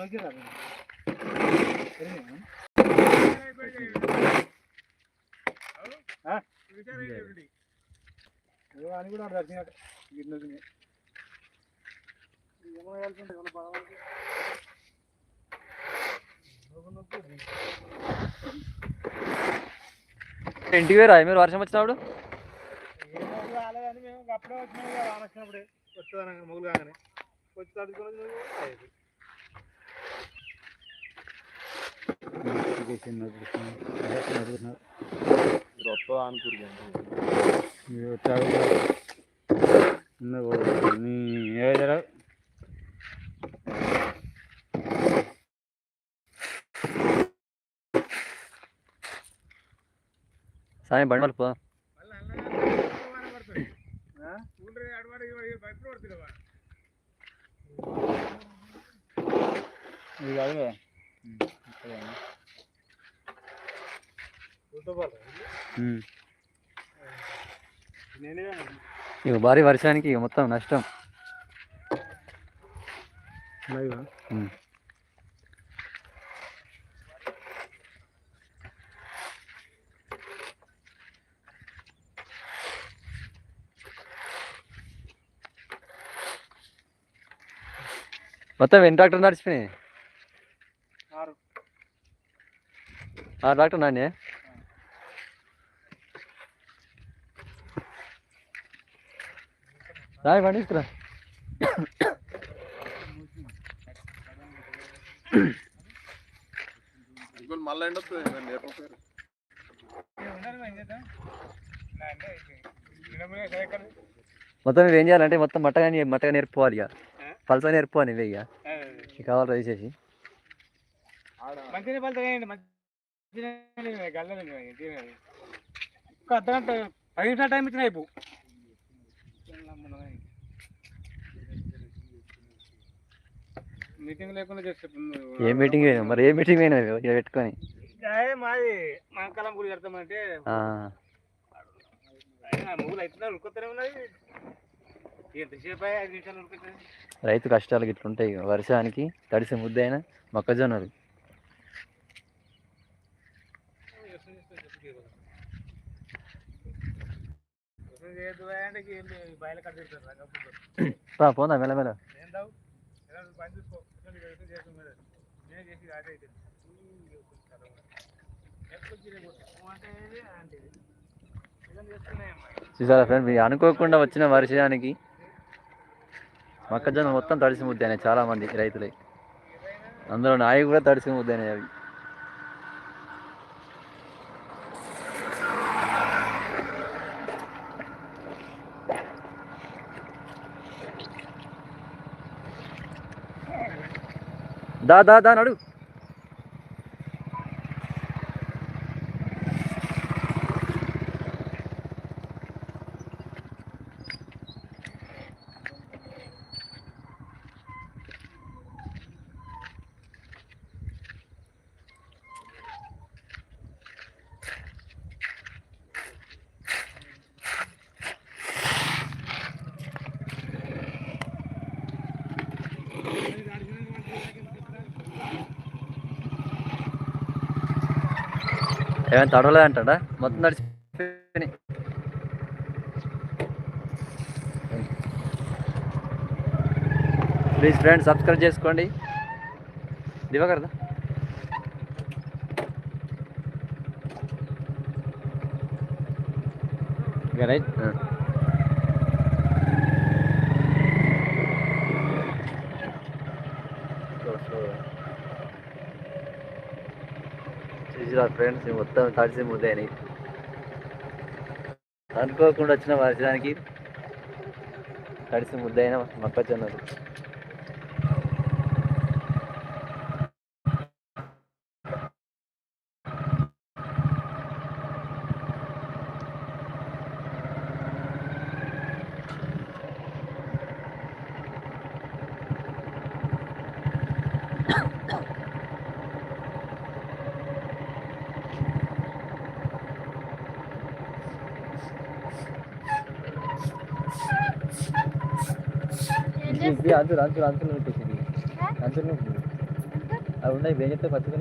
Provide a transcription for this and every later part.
నొక్కిరా అని కూడా దర్శనం గిన్నె ఏమో వెళ్తుంటే కదా బాగా ఇంటికి వేరా మీరు వర్షం వచ్చినప్పుడు ఏమో రాలేదని మేము అప్పుడే వచ్చినాం ఇక వాన వచ్చినప్పుడే. వస్తుందనగా మొగులు కాగానే. వచ్చి తడుచుకొని సాయం బండి వాళ్ళు పోదాం ఇది కాదు కదా నేనే ఇక భారీ వర్షానికి ఇక మొత్తం నష్టం. మొత్తం ఎన్ని ట్రాక్టర్ నడిచిపోయినాయి? ఆరు. ఆ ట్రాక్టర్ నాని రాయి మళ్ళీ నేర్పకపోయారు మొత్తం ఇవి ఏం చేయాలంటే మొత్తం మట్టగా మట్టగా నేర్పుకోవాలి ఇక? పలస నేర్పుకోవాలి ఇవే ఇక కావాలి గల్లలు ఒక అర్ధగంట పది నిమిషాలు టైం ఇచ్చిన అయిపో. మీటింగ్ లేకుండా చేస్తే ఏ మీటింగ్ పోయినా మరి ఏ మీటింగ్ పోయినా ఇక పెట్టుకొని. మాది మా కలం గుడి కడతామంటే రైతు కష్టాలు గిట్లుంటాయి ఇక వర్షానికి తడిసి ముద్దైన మొక్కజొన్నలు చేయొద్దు అంటే బయట కట్టిస్తారు పా, పోదా మెల్లమెల్ల ఏం దావు ఎలా పని చూసుకో కొంచెం ఇక్కడ ఇక్కడ చేస్తాం మరి నేను చేసి అదే అయితే ఎప్పుడు చిరగొట్టు అంటే ఇది అంటే చూసారా ఫ్రెండ్ మీరు అనుకోకుండా వచ్చిన వర్షానికి మొక్కజొన్న మొత్తం తడిసి ముద్దైనాయి చాలా మంది రైతులే. అందులో నాయి కూడా తడిసి ముద్దైనాయి అవి. దా దా దా నడు ఏమైనా తడవలేదంటాడా మొత్తం తడిచిపోయినాయి ప్లీజ్ ఫ్రెండ్స్ సబ్స్క్రైబ్ చేసుకోండి. దివకరదా రైట్ చూసిరా ఫ్రెండ్స్ మొత్తం తడిసి ముద్దని అనుకోకుండా వచ్చిన వర్షానికి తడిసి ముద్దైన మొక్కజొన్నలు. ఇది అంచులు అంచులు అంచులు పెట్టేసింది అంచులు అవి ఉన్నాయి ఏం చెప్తే వచ్చిందా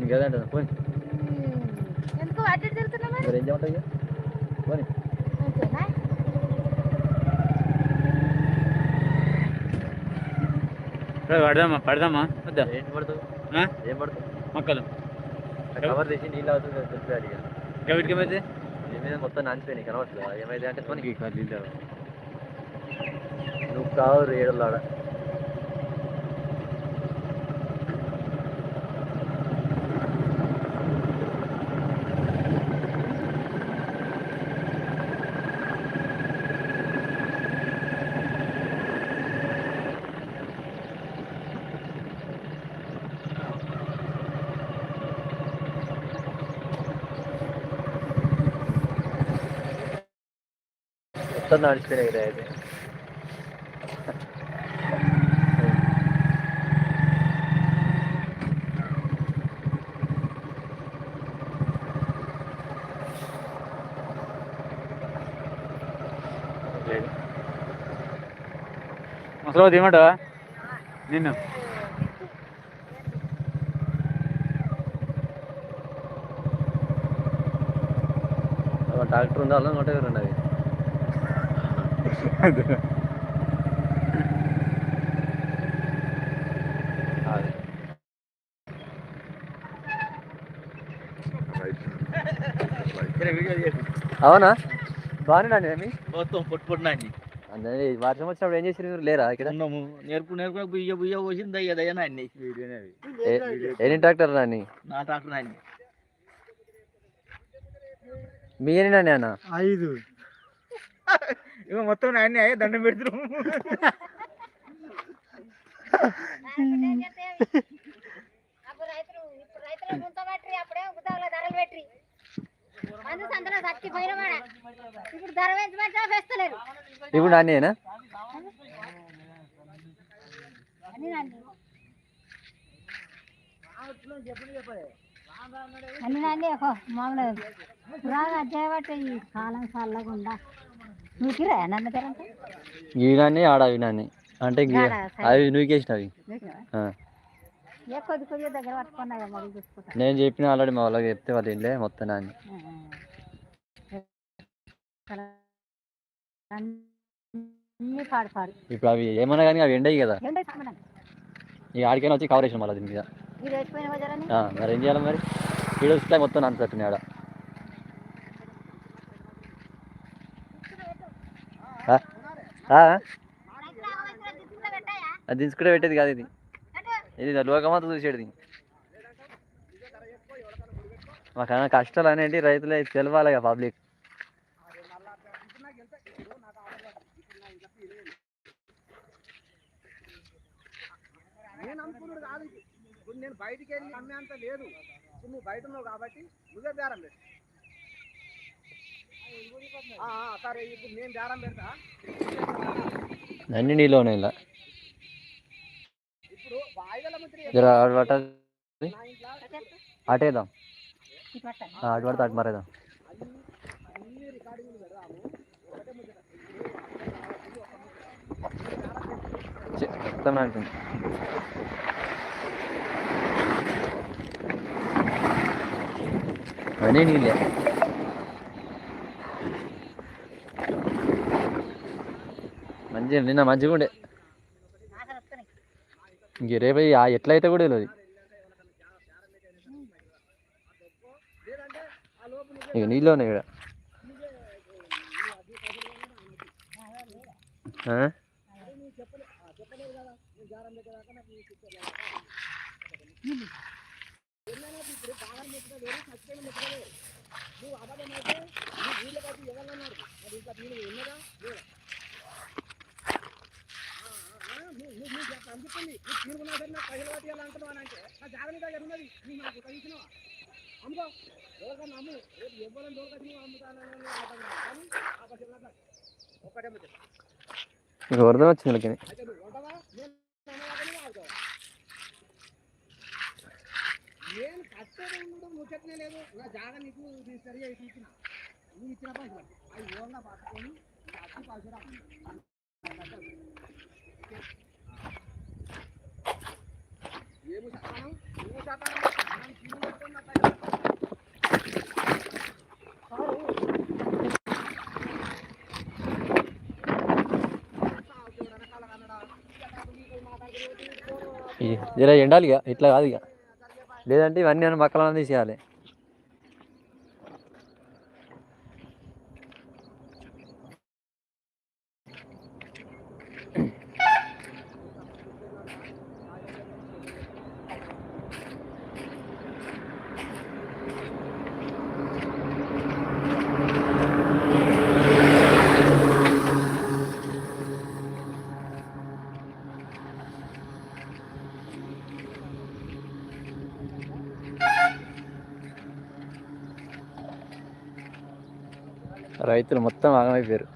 నీకు అంటాను పోనీ. మరి? ఏం చేయమంటావు ఇక? పోనీ. పడదామా పడదామా? వద్దా? ఏంటి పడతావు? ఏం పడతావు? మొక్కలు. కవర్ తెచ్చి నీళ్ళు అవుతుంది తెలిపి అడిగా వీటికి ఏమైతే మొత్తం నానిపోయినాయి కనవట్లేదు ఏమైతే అంటే పోనీ. నువ్వు కావు ఏడలాడ మొత్తం నడిచిపోయినాయి రా అయితే ముసలి ఏమంటావా నిన్ను ట్రాక్టర్ ఉందా అలా నూట ఇరవై ఉన్నది అది. అవునా బాగానే అండి ఏమి మొత్తం పొట్టు పొట్టునండి అంటే వర్షం వచ్చినప్పుడు ఏం చేసి లేరా ఇక్కడ ఉన్నాము నేర్పు నేర్పు బుయ్య బుయ్య పోసింది దయ్య అండి ఏ- ఎన్ని ట్రాక్టర్ నాని నా ట్రాక్టర్ అండి మీ ఎన్ని అన్న ఐదు ఇక మొత్తం నాయన దండం పెడుతున్నాం అప్పుడు రైతులు ఇప్పుడు రైతులు గుంత పట్టి అప్పుడే గుంతలో ధరలు పెట్టి మందు సంతలో చచ్చిపోయిన వాడ ఇప్పుడు ధర పెంచమంటే వేస్తలేరు ఇప్పుడు నానేనా. మామూలు రాగా చేయబట్టి ఈ కాలం చల్లకుండా. నువ్వుకిరా నన్ను తెరంటే ఆడ అవి అంటే. అవి చూసుకుంటా. నేను చెప్పిన ఆల్రెడీ మా వాళ్ళకి చెప్తే వాళ్ళు ఇంట్లో మొత్తం నాని అన్ని పాడు పాడు ఇప్పుడు అవి ఏమన్నా కానీ అవి ఎండయి కదా. ఇక ఆడికైనా వచ్చి కవర్ చేసిన మళ్ళీ దీని మీద. వేసిపోయిన ఆ, మరి ఏం చేయాలి మరి? ఈడ వస్తే మొత్తం నాన్నట్టున్నాయి ఆడ. ఆ? ఆ? అది దించుకుంటే పెట్టేది కాదు ఇది. ఇది లోకమంతా చూసేది మాకన్నా కష్టాలు అనేవి రైతులే తెలవాలి కదా పబ్లిక్. నేను అనుకున్నాడు కాదు. ఇప్పుడు నేను బయటికి వెళ్ళి అమ్మేంత లేదు. ఇప్పుడు నువ్వు బయట ఉన్నావు కాబట్టి నువ్వే బేరం పెట్టు సరే ఇప్పుడు నేను బేరం పెడతా. నీళ్ళు ఉన్నాయి ఇలా. ఇప్పుడు వాయిదాల ఇంట్లో అటేద్దాం అటు పడితే అటు మరేద్దాం అన్ని రికార్డింగ్లు పెడదాము ఒకటే ముద్ర చి- మొత్తం అనే నీళ్ళే. మంచిగా నిన్న మంచిగా ఉండే. ఇంక రేపు ఎట్లయితే కూడా తెలియదు ఇక నీళ్ళు ఉన్నాయి ఇక్కడ అందుకుంది తీరుకున్నా సరే నాకు పైసలు పట్టియాలి అంటున్నావు అని అంటే నా జాగ్రత్త దగ్గర ఉన్నది. నువ్వు నాకు తగ్గించినవా అమ్ముకో. ఎవరికన్నా అమ్ము రేపు ఎవరైనా దొరకచ్చు నువ్వు అమ్ముతానని కానీ ఆ పైసలు నాకు ఒక్కటే ముచ్చట మీకు వరద వచ్చింది వీళ్ళకి. అయితే నువ్వు వంటవా? నేను కష్టం కూడా ముచ్చట్లే లేదు. నా జాగ నీకు నేను సరిగా ఇచ్చిన నువ్వు ఇచ్చిన పైసలు అవి ఓన్గా పట్టుకొని అప్పు పైసలు ఏమి చెప్పాను నువ్వు చెప్పాను ఇలా ఎండాలి ఇక ఇట్లా కాదు ఇక. లేదంటే ఇవన్నీ అని మక్కలను తీసేయాలి. రైతులు మొత్తం ఆగమైపోయారు.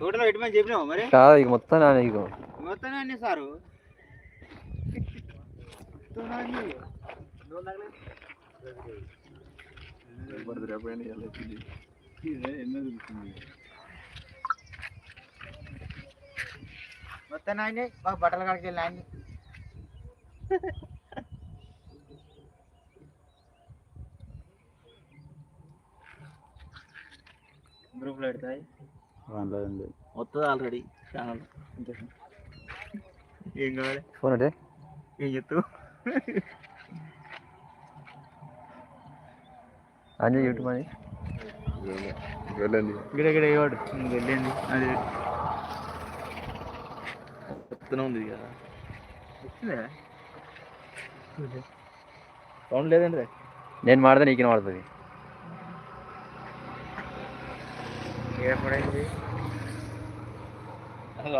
టోటల్ పెట్టమని చెప్పినావు మరి కాదు ఇక మొత్తం నాన్న ఇక మొత్తం నాన్న సారు వెళ్ళొచ్చింది మొత్తం నాయనే మాకు బట్టలు కాడికి వెళ్ళి గ్రూప్లో పెడతాయి వస్తుంది ఆల్రెడీ ఛానల్ ఏం కావాలి? ఫోన్ అంటే ఏం చెప్తావు? అంజయ్ యూట్యూబ్ అని. వెళ్ళండి. ఇక్కడ ఇక్కడ ఇవ్వడు. వెళ్ళింది. అది. వస్తూనే ఉంది కదా వచ్చిందా సౌండ్ లేదండి నేను మాడితే నీకు మాడుతుంది? ఎప్పుడైంది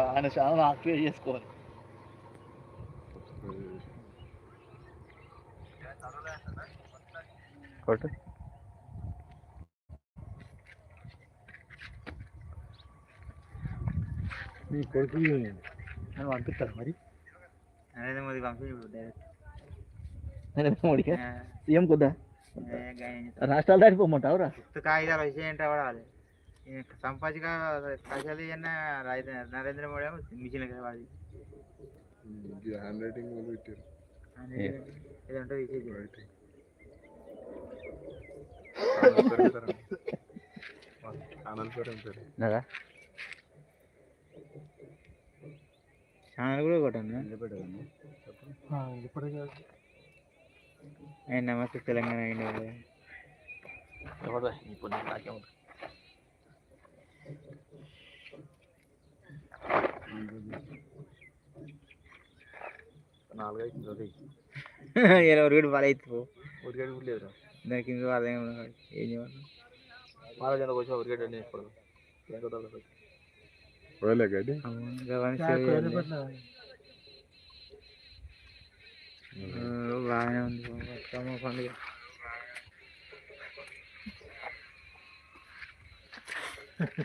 ఆయన ఛానల్ యాక్టివేట్ చేసుకోవాలి. కొట్టు. నీ కొడుకు నన్ను పంపిస్తారు మరి? నరేంద్ర మోదీ పంపించు డైరెక్ట్ నరేంద్ర మోడీకి సీఎం కొద్దా? రాష్ట్రాలు దాటిపోమంటావురా. గుర్తు కాగితాల విషయం ఏంటో పడాలి సంపాదిక పైసలు ఇవన్న రైతు నరేంద్ర మోడీ మిషన్ వాడి. హ్యాండ్ రైటింగ్ వాళ్ళు పెట్టారు. ఏదంటే విషయం రైటింగ్ ఛానల్ కూడా కొట్టండి. నమస్తే తెలంగాణ అయిన ఇప్పుడు నాకు నాకే ఉంది నాలుగైదు రోజు ఎవరు కూడా బాగా అవుతుంది ఉరిగడ్డ కూడా లేదురా దానికి ఇంకా అదే ఉన్నది. ఏం చేయాలి మాలో జన వచ్చి ఉరిగడ్డ నేర్పడదు ఏం కుదరదు పోయలే గడ్డి బాగానే ఉంది బతుకమ్మ పండుగ మాదే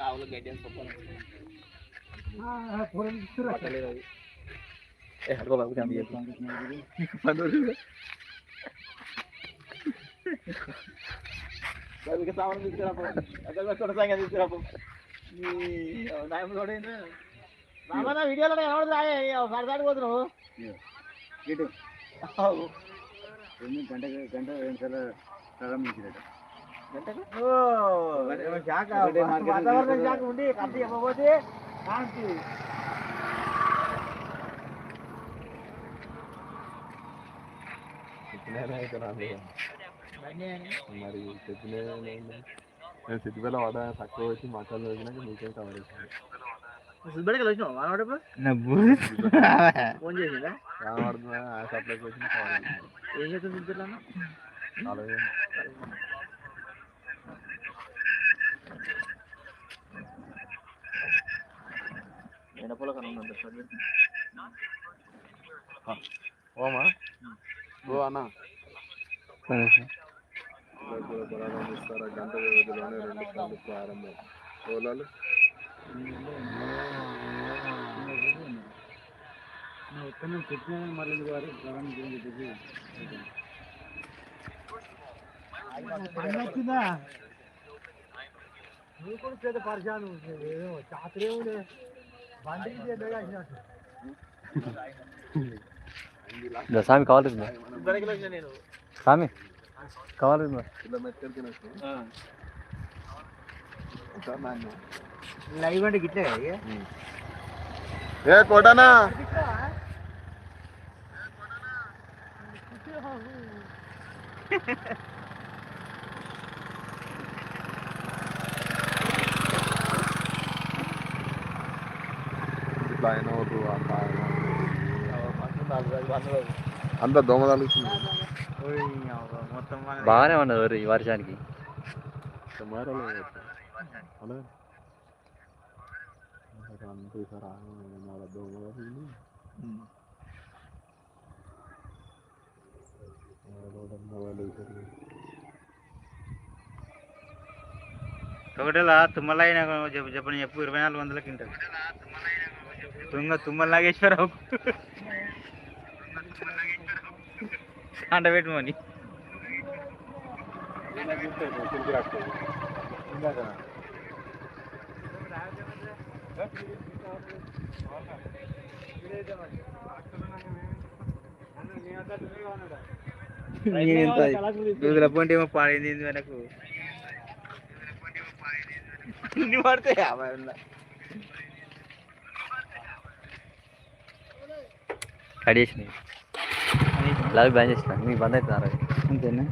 ఆవుల గడ్డి అని చెప్పాలి పట్టలేదు అది ఏ అడుగు బాబు నేను చెప్పు పని రోజులు బాబుకి సామాన్ తీసుకురాపు. అక్కడ కొనసాగా తీసుకురాపు. నీ నాయన చూడండి వీడియోలో ఎవరు రాయే? సరదాడి పోతున్నావు గంట గంట రెండు సార్లు ప్రారంభించినట్టు వాతావరణం శాఖ ఉండి కత్తి ఇవ్వబోతే కాంతి. మరి చెప్పిన నేను వాడ తక్కువ వచ్చి మసాలు వచ్చినాక మీకేం కవర్ చేసాను వాడు ఓమా ఓ అన్న. సరే. ఇలా కూడా ప్రారంభిస్తారా గంట వ్యవధిలోనే రెండు పనులు ప్రారంభం ఓలాలు ఇదో స్వామి కావాలి ఇద్దరికి వచ్చిన నేను స్వామి కావాలి ఇలా నాన్న లైవ్ అంటే గిట్లే ఏ కొడనా ఇట్లా అయిన వద్దు అంత అంత దోమ తలుగుతుంది బాగానే ఉన్నది వరి ఈ వర్షానికి. ఒకటేలా తుమ్మలైన చెప్పు చెప్పని చెప్పు ఇరవై నాలుగు వందల క్వింటల్. తుంగ తుమ్మల నాగేశ్వరరావు. అంట పెట్టుమని దూదుల పొంటి ఏమో పాడింది వెనకు ఇన్ని పడతాయి కట్ చేసినాయి లవ్ బ్యాన్ చేసిన. మీకు బంద్ అవుతుంది అంతేనా?